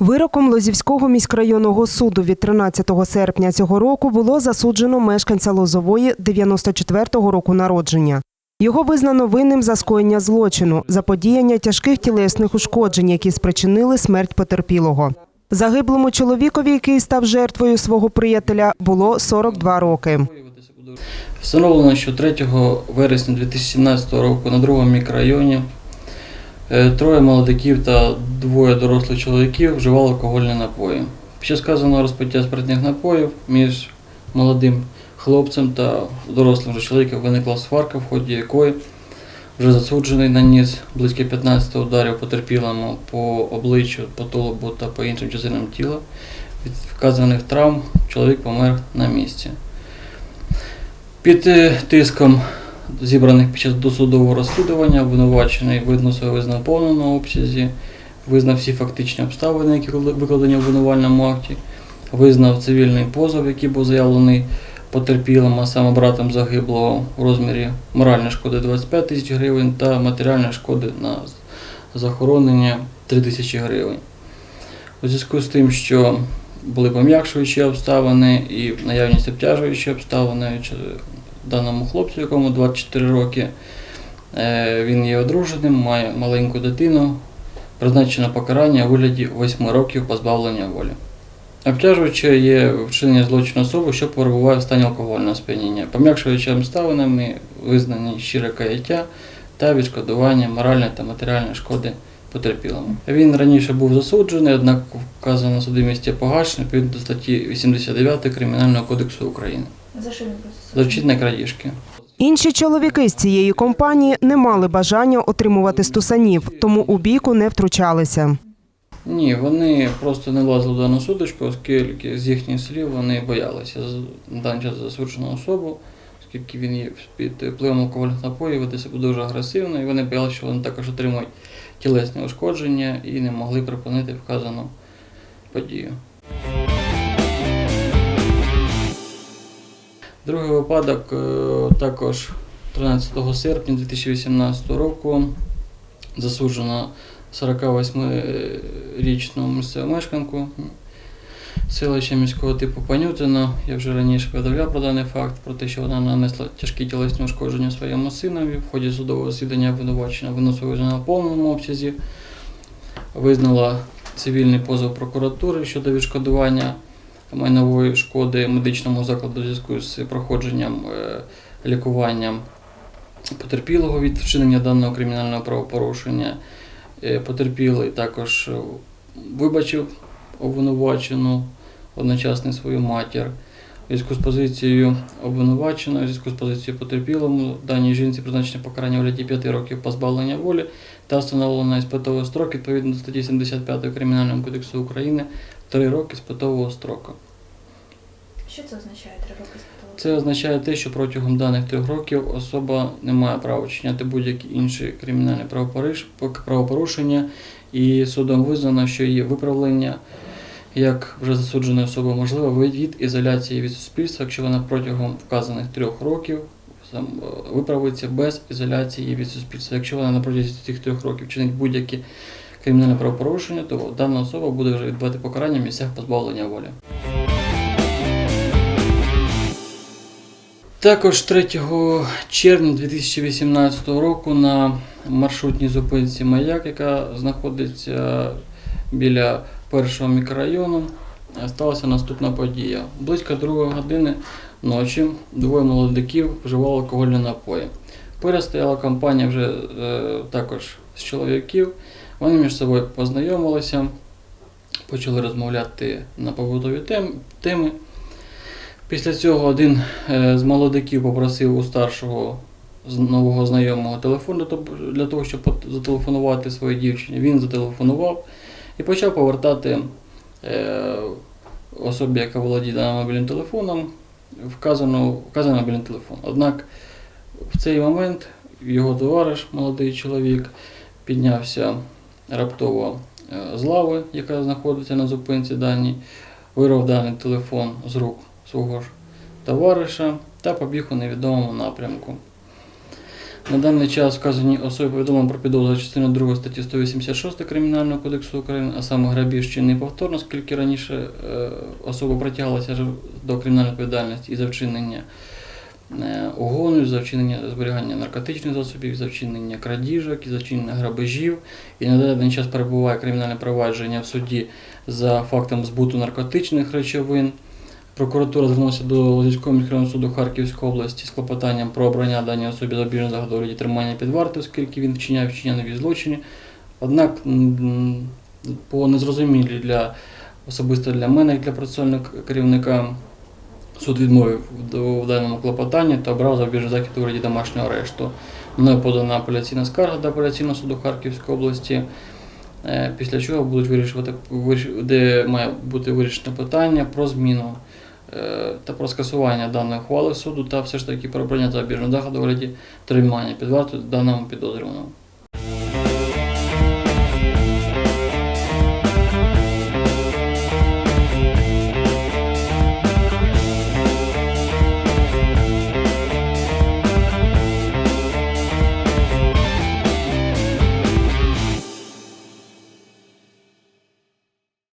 Вироком Лозівського міськрайонного суду від 13 серпня цього року було засуджено мешканця Лозової 94-го року народження. Його визнано винним за скоєння злочину, заподіяння тяжких тілесних ушкоджень, які спричинили смерть потерпілого. Загиблому чоловікові, який став жертвою свого приятеля, було 42 роки. Встановлено, що 3 вересня 2017 року на другому мікрорайоні троє молодиків та двоє дорослих чоловіків вживали алкогольні напої. Під час сказаного розпиття спиртних напоїв між молодим хлопцем та дорослим чоловіком виникла сварка, в ході якої вже засуджений наніс близько 15 ударів потерпілому по обличчю, по тулубу та по іншим частинам тіла. Від вказаних травм чоловік помер на місці. Під е, тиском зібраних під час досудового розслідування обвинувачений видно своє визнав повному обсязі, визнав всі фактичні обставини, які викладені в обвинувальному акті, визнав цивільний позов, який був заявлений потерпілим, а саме братом загиблого у розмірі моральної шкоди 25 тисяч гривень та матеріальної шкоди на захоронення 3 тисячі гривень. У зв'язку з тим, що були пом'якшуючі обставини і наявність обтяжуючі обставини даному хлопцю, якому 24 роки. Е, Він є одруженим, має маленьку дитину. Призначено покарання у вигляді 8 років позбавлення волі. Обтяжуюче є вчинення злочину особи, що перебуває в стані алкогольного сп'яніння. Пом'якшуючими обставинами визнані щире каяття та відшкодування моральної та матеріальної шкоди потерпілому. Він раніше був засуджений, однак вказано судимість є відповідно до статті 89 Кримінального кодексу України. За що він просто За крадіжки. Інші чоловіки з цієї компанії не мали бажання отримувати стусанів, тому у бійку не втручалися. Ні, вони просто не влазили в дану судочку, оскільки з їхніх слів вони боялися даний час засуджену особу, оскільки він є під впливом алкогольних напоїв, веде себе дуже агресивно, і вони боялися, що вони також отримують тілесні ушкодження і не могли припинити вказану подію. Другий випадок е, також 13 серпня 2018 року засуджено 48-річну місцеву мешканку селища міського типу Панютино. Я вже раніше повідомляв про даний факт, про те, що вона нанесла тяжкі тілесні ушкодження своєму синові. В ході судового засідання обвинувачення виносила в повному обсязі, визнала цивільний позов прокуратури щодо відшкодування майнової шкоди медичному закладу у зв'язку з проходженням е, лікуванням потерпілого від вчинення даного кримінального правопорушення. Е, Потерпілий також е, вибачив обвинувачену одночасно свою матір. У зв'язку з позицією обвинуваченої, у зв'язку з позицією потерпілому, даній жінці призначено покарання у вигляді 5 років позбавлення волі та встановлено іспитовий строк відповідно до статті 75 Кримінального кодексу України 3 роки іспитового строку. Що це означає три роки спитали? Це означає те, що протягом даних трьох років особа не має права вчиняти будь-які інші кримінальні правопорушення, і судом визнано, що є виправлення як вже засудженої особи можливо від- ізоляції від суспільства, якщо вона протягом вказаних трьох років виправиться без ізоляції від суспільства. Якщо вона на протязі цих трьох років чинить будь-які кримінальне правопорушення, то дана особа буде вже відбувати покарання в місцях позбавлення волі. Також 3 червня 2018 року на маршрутній зупинці Маяк, яка знаходиться біля першого мікрорайону, сталася наступна подія. Близько 2 години ночі двоє молодиків вживали алкогольні напої. Поряд стояла компанія вже е, також з чоловіків. Вони між собою познайомилися, почали розмовляти на побутові теми. Після цього один е, з молодиків попросив у старшого нового знайомого телефон для того- щоб зателефонувати своїй дівчині. Він зателефонував і почав повертати е, особі, яка володіє мобільним телефоном, вказану, вказаний мобільний телефон. Однак в цей момент його товариш, молодий чоловік, піднявся раптово е, з лави, яка знаходиться на зупинці даній, вирвав даний телефон з рук свого ж товариша та побіг у невідомому напрямку. На даний час вказані особи повідомлено про підозру за частиною 2 статті 186 Кримінального кодексу України, а саме грабіж чи неповторно, оскільки раніше е, особа притягалася до кримінальної відповідальності і за вчинення е, угону, за вчинення зберігання наркотичних засобів, за вчинення крадіжок, за вчинення грабежів. І на даний час перебуває кримінальне провадження в суді за фактом збуту наркотичних речовин. Прокуратура звернулася до Лозівського міськрайонного суду Харківської області з клопотанням про обрання даній особі у вигляді тримання під вартою, оскільки він вчиняв вчиняв нові злочини. Однак по незрозумілій для особисто для мене, як для процесуального керівника, суд відмовив в даному клопотанні та обрав запобіжний захід у вигляді домашнього арешту. Мною подана апеляційна скарга до апеляційного суду Харківської області. Е, Після чого будуть вирішувати, де має бути вирішено питання про зміну е, та про скасування даної ухвали суду та все ж таки про обрання запобіжного заходу у вигляді тримання під вартою даному підозрюваному.